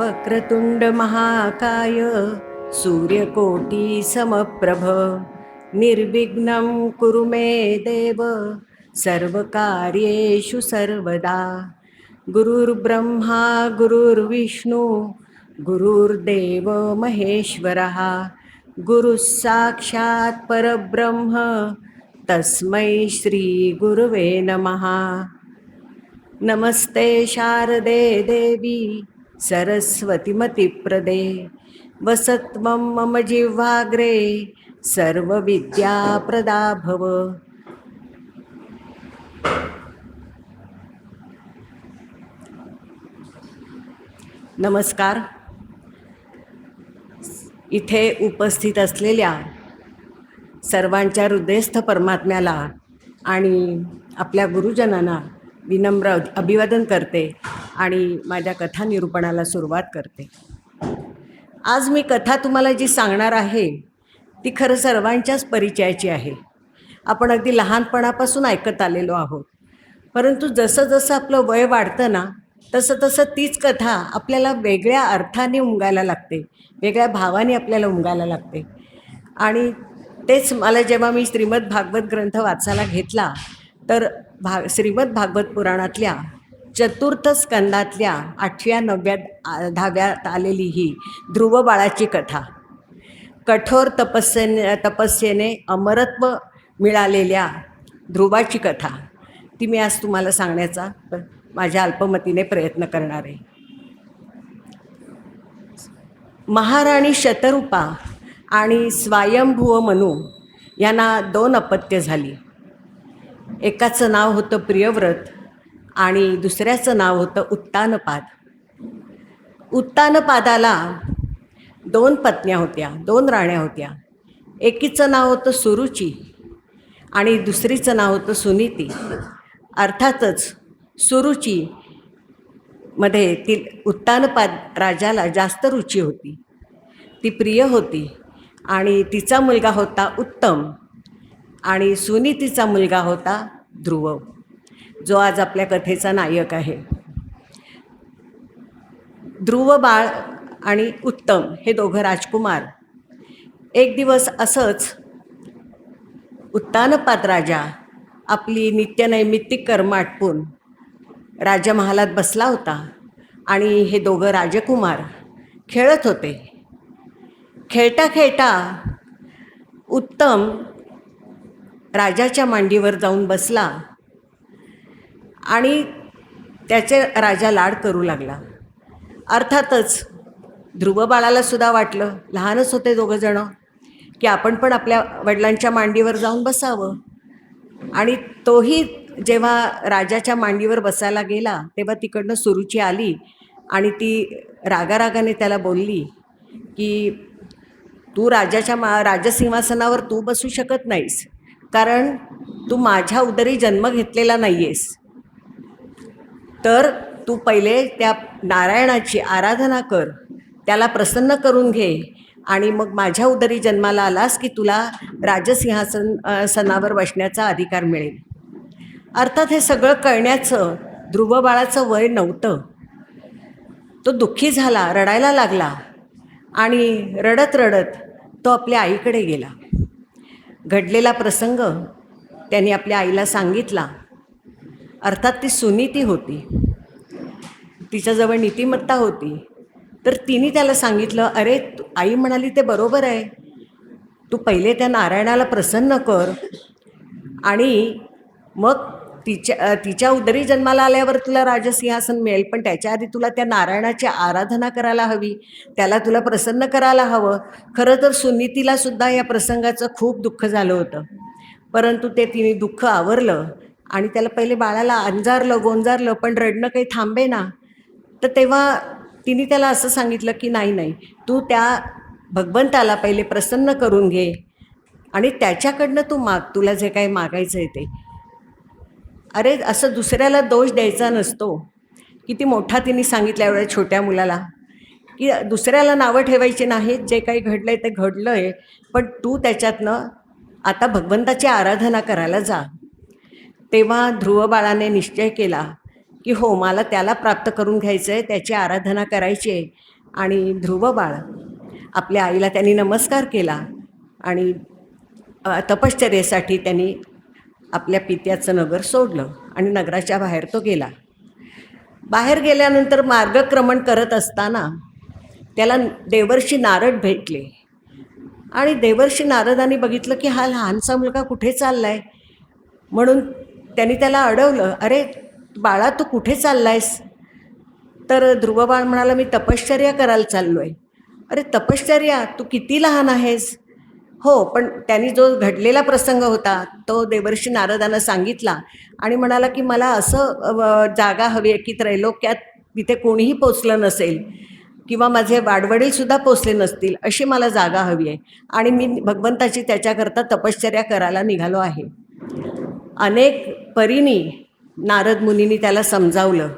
वक्रतुण्ड महाकाय सूर्यकोटी समप्रभ। निर्विघ्नं कुरु मे देव सर्वकार्येषु सर्वदा। गुरुर्ब्रह्मा गुरुर्विष्णू गुरुर्देव महेश्वरः। गुरुःसाक्षात् परब्रह्म तस्मै श्रीगुरुवे नमः। नमस्ते शारदे देवी। सरस्वतीमतिप्रदे। वसत्वं मम जिह्वाग्रे सर्वविद्याप्रदा भव। नमस्कार। इथे उपस्थित असलेल्या सर्वांच्या हृदयस्थ परमात्म्याला आणि आपल्या गुरुजनांना विनम्र अभिवादन करते. आणि माझ्या कथा निरूपणाला सुरुवात करते. आज मी कथा तुम्हाला जी सांगणार आहे ती खरं सर्वांच्याच परिचयाची आहे. आपण अगदी लहानपणापासून ऐकत आलेलो आहोत. परंतु जसं जसं आपलं वय वाढतं ना तसं तसं तीच कथा आपल्याला वेगळ्या अर्थाने उमगायला लागते. वेगळ्या भावाने आपल्याला उमगायला लागते. आणि तेच मला जेव्हा मी श्रीमद भागवत ग्रंथ वाचायला घेतला तर भा श्रीमद भागवत पुराणातल्या चतुर्थ स्कंदातल्या आठव्या नवव्या दहाव्यात आलेली ही ध्रुव बाळाची कथा. कठोर तपस्येने तपस्येने अमरत्व मिळालेल्या ध्रुवाची कथा. ती मी आज तुम्हाला सांगण्याचा माझ्या अल्पमतीने प्रयत्न करणार आहे. महाराणी शतरूपा आणि स्वयंभुव मनू यांना दोन अपत्य झाली. एकाचं नाव होतं प्रियव्रत आणि दुसऱ्याचं नाव होतं उत्तानपाद. उत्तानपादाला दोन पत्न्या होत्या दोन राण्या होत्या. एकीचं नाव होतं सुरुची आणि दुसरीचं नाव होतं सुनीती. अर्थातच सुरुची मध्ये ती उत्तानपाद राजाला जास्त रुची होती. ती प्रिय होती आणि तिचा मुलगा होता उत्तम आणि सुनीतीचा मुलगा होता ध्रुव. जो आज आपल्या कथेचा नायक आहे. ध्रुव बाळ आणि उत्तम हे दोघं राजकुमार. एक दिवस असंच उत्तानपात राजा आपली नित्यनैमित्तिक कर्म आटपून राजमहालात बसला होता आणि हे दोघं राजकुमार खेळत होते. खेळता खेळता उत्तम राजाच्या मांडीवर जाऊन बसला. आणि त्याचे राजा लाड करू लागला. अर्थातच ध्रुवबाळाला सुद्धा वाटलं लहानच होते दोघंजणं की आपण पण आपल्या वडिलांच्या मांडीवर जाऊन बसावं. आणि तोही जेव्हा राजाच्या मांडीवर बसायला गेला तेव्हा तिकडनं सुरुची आली आणि ती रागारागाने त्याला बोलली की तू राजाच्या मा राजसिंहासनावर तू बसू शकत नाहीस कारण तू माझ्या उदरी जन्म घेतलेला नाही आहेस तर तू पहिले त्या नारायणाची आराधना कर त्याला प्रसन्न करून घे आणि मग माझ्या उदरी जन्माला आलास की तुला राजसिंहासन सनावर बसण्याचा अधिकार मिळेल. अर्थात हे सगळं कळण्याचं ध्रुव बाळाचं वय नव्हतं. तो दुःखी झाला रडायला लागला आणि रडत रडत तो आपल्या आईकडे गेला. घडलेला प्रसंग त्यांनी आपल्या आईला सांगितला. अर्थात ती सुनीती होती. तिच्याजवळ नीतिमत्ता होती. तर तिने त्याला सांगितलं अरे तू- आई म्हणाली ते बरोबर आहे. तू पहिले त्या नारायणाला प्रसन्न कर आणि मग तिच्या तिच्या उदरी जन्माला आल्यावर तुला राजसिंहासन मिळेल पण त्याच्या आधी तुला त्या नारायणाची आराधना करायला हवी. त्याला तुला प्रसन्न करायला हवं. खरं तर सुनीतीला सुद्धा या प्रसंगाचं खूप दुःख झालं होतं. परंतु ते तिने दुःख आवरलं. आणि त्याला पहिले बाळाला अंजारलं गोंजारलं पण रडणं काही थांबे ना. तर तेव्हा तिने त्याला असं सांगितलं की नाही नाही तू त्या भगवंताला पहिले प्रसन्न करून घे आणि त्याच्याकडनं तू माग तुला जे काही मागायचं आहे ते. अरे असं दुसऱ्याला दोष द्यायचा नसतो. किती मोठा तिने सांगितल्या एवढ्या छोट्या मुलाला. की दुसऱ्याला नावं ठेवायची नाहीत जे काही घडलं आहे ते घडलं आहे पण तू त्याच्यातनं आता भगवंताची आराधना करायला जा. तेव्हा ध्रुव बाळाने निश्चय केला की हो मला त्याला प्राप्त करून घ्यायचं आहे त्याची आराधना करायची आहे. आणि ध्रुव बाळ आपल्या आईला त्यांनी नमस्कार केला आणि तपश्चर्येसाठी त्यांनी आपल्या पित्याचं नगर सोडलं आणि नगराच्या बाहेर तो गेला. बाहेर गेल्यानंतर मार्गक्रमण करत असताना त्याला देवर्षी नारद भेटले. आणि देवर्षी नारदांनी बघितलं की हा लहानसा मुलगा कुठे चाललाय? म्हणून त्यांनी त्याला अडवलं अरे बाळा तू कुठे चाललायस? तर ध्रुव बाळ म्हणाला मी तपश्चर्या करायला चाललो आहे अरे तपश्चर्या? तू किती लहान आहेस? हो पण त्यांनी जो घडलेला प्रसंग होता तो देवर्षी नारदानं सांगितला आणि म्हणाला की मला असं जागा हवी आहे की त्रैलोक्यात तिथे कोणीही पोचलं नसेल किंवा माझे वाडवडीलसुद्धा पोचले नसतील अशी मला जागा हवी आहे आणि मी भगवंताची त्याच्याकरता तपश्चर्या करायला निघालो आहे. अनेक परीनी नारद मुनींनी त्याला समजावलं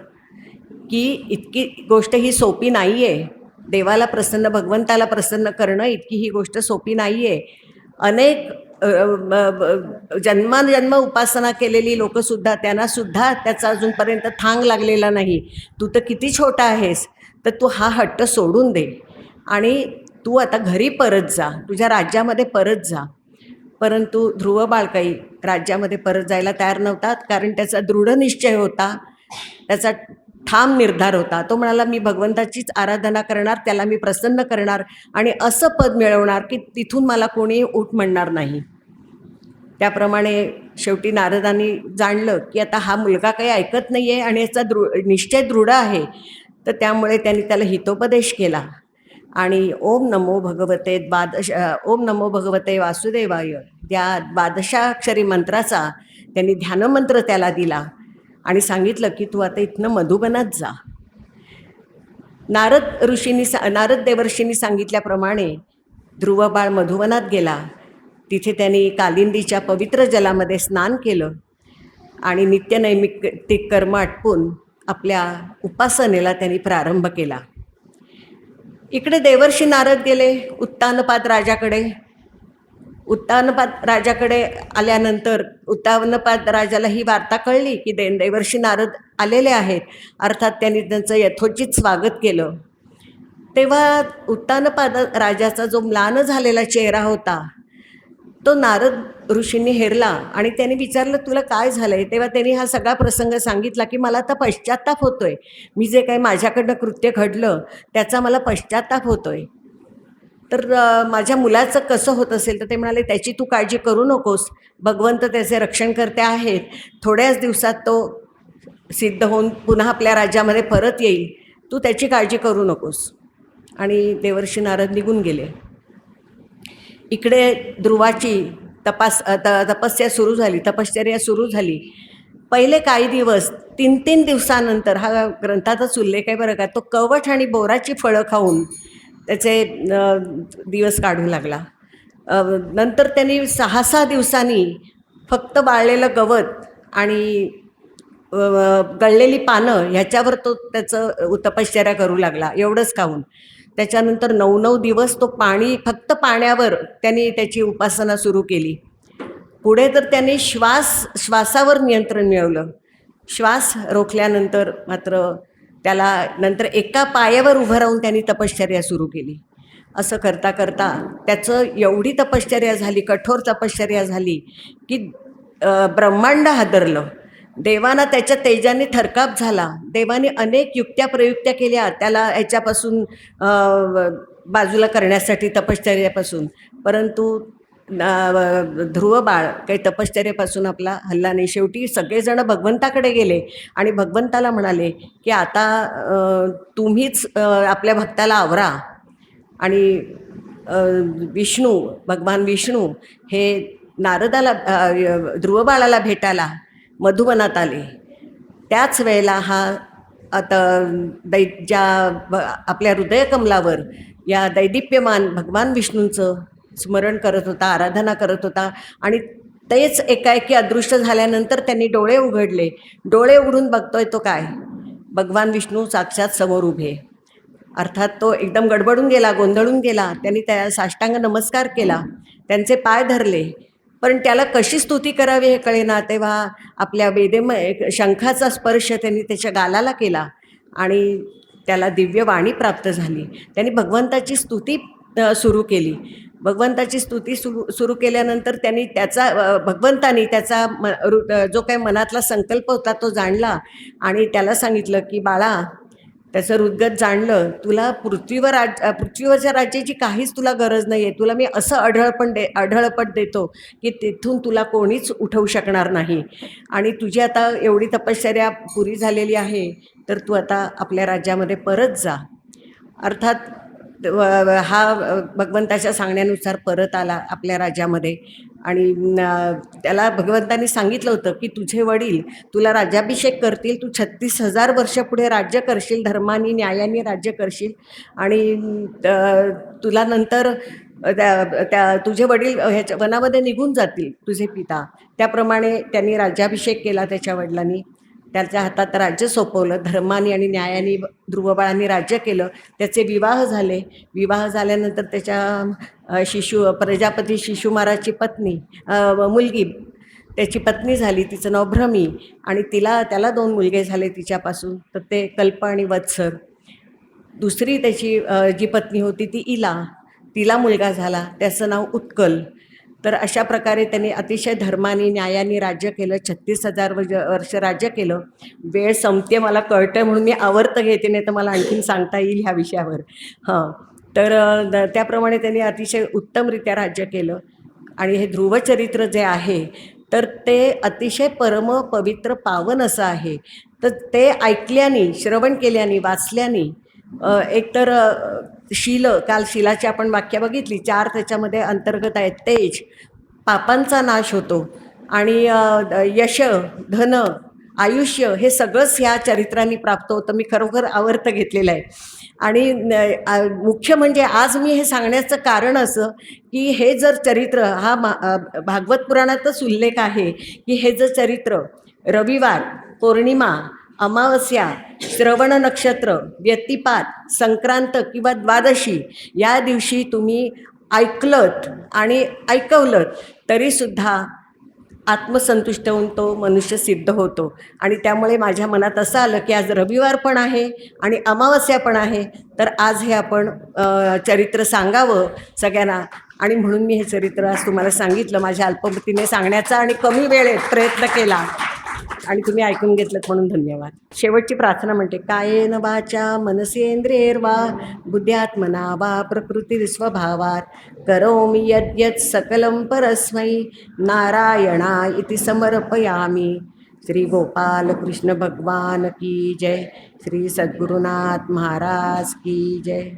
की इतकी गोष्ट ही सोपी नाही आहे देवाला प्रसन्न भगवंताला प्रसन्न करणं इतकी ही गोष्ट सोपी नाही आहे अनेक अ, जन्माजन्म उपासना केलेली लोकंसुद्धा त्यांनासुद्धा त्याचा अजूनपर्यंत थांग लागलेला नाही. तू तर किती छोटा आहेस तर तू हा हट्ट सोडून दे आणि तू आता घरी परत जा तुझ्या राज्यामध्ये परत जा. परंतु ध्रुव बाळकाई राज्यामध्ये परत जायला तयार नव्हतात कारण त्याचा दृढ निश्चय होता त्याचा ठाम निर्धार होता. तो म्हणाला मी भगवंताचीच आराधना करणार त्याला मी प्रसन्न करणार आणि असं पद मिळवणार की तिथून मला कोणी उठ म्हणणार नाही. त्याप्रमाणे शेवटी नारदांनी जाणलं की आता हा मुलगा काही ऐकत नाही आहे आणि याचा दृ निश्चय दृढ आहे. तर त्यामुळे त्यांनी त्याला हितोपदेश केला. आणि ओम नमो भगवते द्वादश ओम नमो भगवते वासुदेवाय. त्या द्वादशाक्षरी मंत्राचा त्यांनी ध्यानमंत्र त्याला दिला आणि सांगितलं की तू आता इथनं मधुबनात जा. नारद ऋषींनी सा नारद देवर्षींनी सांगितल्याप्रमाणे ध्रुव बाळ मधुवनात गेला. तिथे त्यांनी कालिंदीच्या पवित्र जलामध्ये स्नान केलं आणि नित्यनैमित्तिक कर्म आटपून आपल्या उपासनेला त्यांनी प्रारंभ केला. इकडे देवर्षी नारद गेले उत्तानपाद राजाकडे. उत्तानपाद राजाकडे आल्यानंतर उत्तानपाद राजाला ही वार्ता कळली की दे देवर्षी नारद आलेले आहेत. अर्थात त्यांनी त्यांचं यथोचित स्वागत केलं. तेव्हा उत्तानपाद राजाचा जो म्लान झालेला चेहरा होता तो नारद ऋषींनी हेरला आणि त्याने विचारलं तुला काय झालंय? तेव्हा त्यांनी हा सगळा प्रसंग सांगितला की मला आता पश्चाताप होतोय. मी जे काही माझ्याकडनं कृत्य घडलं त्याचा मला पश्चाताप होतोय. तर माझ्या मुलाचं कसं होत असेल तर ते म्हणाले त्याची तू काळजी करू नकोस. भगवंत त्याचे रक्षणकर्ते आहेत. थोड्याच दिवसात तो सिद्ध होऊन पुन्हा आपल्या राज्यामध्ये परत येईल. तू त्याची काळजी करू नकोस. आणि देवर्षी नारद निघून गेले. इकडे ध्रुवाची तपास त तपस्या सुरू झाली तपश्चर्या सुरू झाली. पहिले काही दिवस तीन तीन दिवसानंतर हा ग्रंथाचाच उल्लेख आहे बरं का तो कवठ आणि बोराची फळं खाऊन त्याचे दिवस काढू लागला. नंतर त्यांनी सहा सहा दिवसांनी फक्त बाळलेलं गवत आणि गळलेली पानं ह्याच्यावर तो त्याचं तपश्चर्या करू लागला एवढंच खाऊन. त्याच्यानंतर नऊ नऊ दिवस तो पाणी फक्त पाण्यावर त्यांनी त्याची उपासना सुरू केली. पुढे तर त्यांनी श्वास श्वासावर नियंत्रण मिळवलं. श्वास रोखल्यानंतर मात्र त्याला नंतर एका पायावर उभं राहून त्यांनी तपश्चर्या सुरू केली. असं करता करता त्याचं एवढी तपश्चर्या झाली कठोर तपश्चर्या झाली की ब्रह्मांड हादरलं. देवाना त्याच्या तेजाने थरकाप झाला. देवाने अनेक युक्त्या प्रयुक्त्या केल्या. त्याला ह्याच्यापासून बाजूला करण्यासाठी तपश्चर्यापासून. परंतु ध्रुव बाळ काही तपश्चर्यापासून आपला हल्ला नाही. शेवटी सगळेजण भगवंताकडे गेले आणि भगवंताला म्हणाले की आता तुम्हीच आपल्या भक्ताला आवरा आणि विष्णू भगवान विष्णू हे नारदाला ध्रुवबाळाला ध्रुव बाळाला भेटायला मधुवनात आले. त्याच वेळेला हा आता दै ज्या आपल्या हृदयकमलावर या दैदिप्यमान भगवान विष्णूंचं स्मरण करत होता आराधना करत होता आणि तेच एकाएकी अदृश्य झाल्यानंतर त्यांनी डोळे उघडले. डोळे उघडून बघतोय तो काय? भगवान विष्णू साक्षात समोर उभे. अर्थात तो एकदम गडबडून गेला गोंधळून गेला. त्यांनी त्या साष्टांग नमस्कार केला. त्यांचे पाय धरले. पण त्याला कशी स्तुती करावी हे कळेना. तेव्हा आपल्या वेदेमय एक शंखाचा स्पर्श त्यांनी त्याच्या गालाला केला आणि त्याला दिव्य वाणी प्राप्त झाली. त्यांनी भगवंताची स्तुती सुरू केली. भगवंताची स्तुती सुरू सुरू केल्यानंतर त्यांनी त्याचा भगवंतानी त्याचा म रु- जो काही मनातला संकल्प होता तो जाणला आणि त्याला सांगितलं की बाळा त्याचं हृदगत जाणलं तुला पृथ्वीवर राज पृथ्वीवरच्या राज्याची काहीच तुला गरज नाही आहे तुला मी असं अढळपण दे अढळपट देतो की तिथून तुला कोणीच उठवू शकणार नाही. आणि तुझी आता एवढी तपश्चर्या पुरी झालेली आहे तर तू आता आपल्या राज्यामध्ये परत जा. अर्थात हा भगवंताच्या सांगण्यानुसार परत आला आपल्या राज्यामध्ये. आणि त्याला भगवंतांनी सांगितलं होतं की तुझे वडील तुला राज्याभिषेक करतील तू छत्तीस हजार वर्ष पुढे राज्य करशील धर्मानी न्यायाने राज्य करशील आणि तुला नंतर त्या त्या तुझे वडील ह्याच्या वनामध्ये निघून जातील तुझे पिता. त्याप्रमाणे त्यांनी राज्याभिषेक केला त्याच्या वडिलांनी. त्याच्या हातात राज्य सोपवलं धर्माने आणि न्यायाने ध्रुवबाळांनी राज्य केलं त्याचे विवाह झाले. विवाह झाल्यानंतर त्याच्या शिशु प्रजापती शिशुमाराची पत्नी मुलगी त्याची पत्नी झाली तिचं नाव भ्रमी आणि तिला त्याला दोन मुलगे झाले तिच्यापासून. तर ते कल्प आणि वत्सर. दुसरी त्याची जी पत्नी होती ती इला. तिला मुलगा झाला त्याचं नाव उत्कल. तर अशा प्रकारे त्यांनी अतिशय धर्माने न्यायाने राज्य केलं छत्तीस हजार वर्ष वर्ष राज्य केलं. वेळ संपते मला कळतं म्हणून मी आवर्त घेते नाही तर मला आणखीन सांगता येईल ह्या विषयावर. हां. तर त्याप्रमाणे त्यांनी अतिशय उत्तमरित्या राज्य केलं. आणि हे ध्रुवचरित्र जे आहे तर ते अतिशय परम पवित्र पावन असं आहे. तर ते ऐकल्याने श्रवण केल्याने वाचल्याने एकतर शील काल शिलाची आपण वाक्य बघितली. चार त्याच्यामध्ये अंतर्गत आहेत. तेज पापांचा नाश होतो. आणि द- यश धन आयुष्य हे सगळंच ह्या चरित्रांनी प्राप्त होतं. मी खरोखर आवर्त घेतलेलं आहे. आणि मुख्य म्हणजे आज मी हे सांगण्याचं कारण असं की हे जर चरित्र हा मा भागवत पुराणातच उल्लेख आहे की हे जर चरित्र रविवार पौर्णिमा अमावस्या श्रवण नक्षत्र व्यतिपात संक्रांत किंवा द्वादशी या दिवशी तुम्ही ऐकलत आणि ऐकवलत तरीसुद्धा आत्मसंतुष्ट होऊन तो मनुष्य सिद्ध होतो. आणि त्यामुळे माझ्या मनात असं आलं की आज रविवार पण आहे आणि अमावस्या पण आहे तर आज हे आपण चरित्र सांगावं सगळ्यांना. आणि म्हणून मी हे चरित्र आज तुम्हाला सांगितलं माझ्या अल्पमतीने सांगण्याचा आणि कमी वेळेत प्रयत्न केला. आणि तुम्ही ऐकून घेतलं म्हणून धन्यवाद. शेवटची प्रार्थना म्हणते कायेन वाचा मनसेंद्रियर्वा बुद्ध्यात्मना वा प्रकृती स्वभावात करोमी यद्यत सकलं परस्मै नारायणा इति समर्पयामी। श्री गोपाल कृष्ण भगवान की जय। श्री सद्गुरुनाथ महाराज की जय।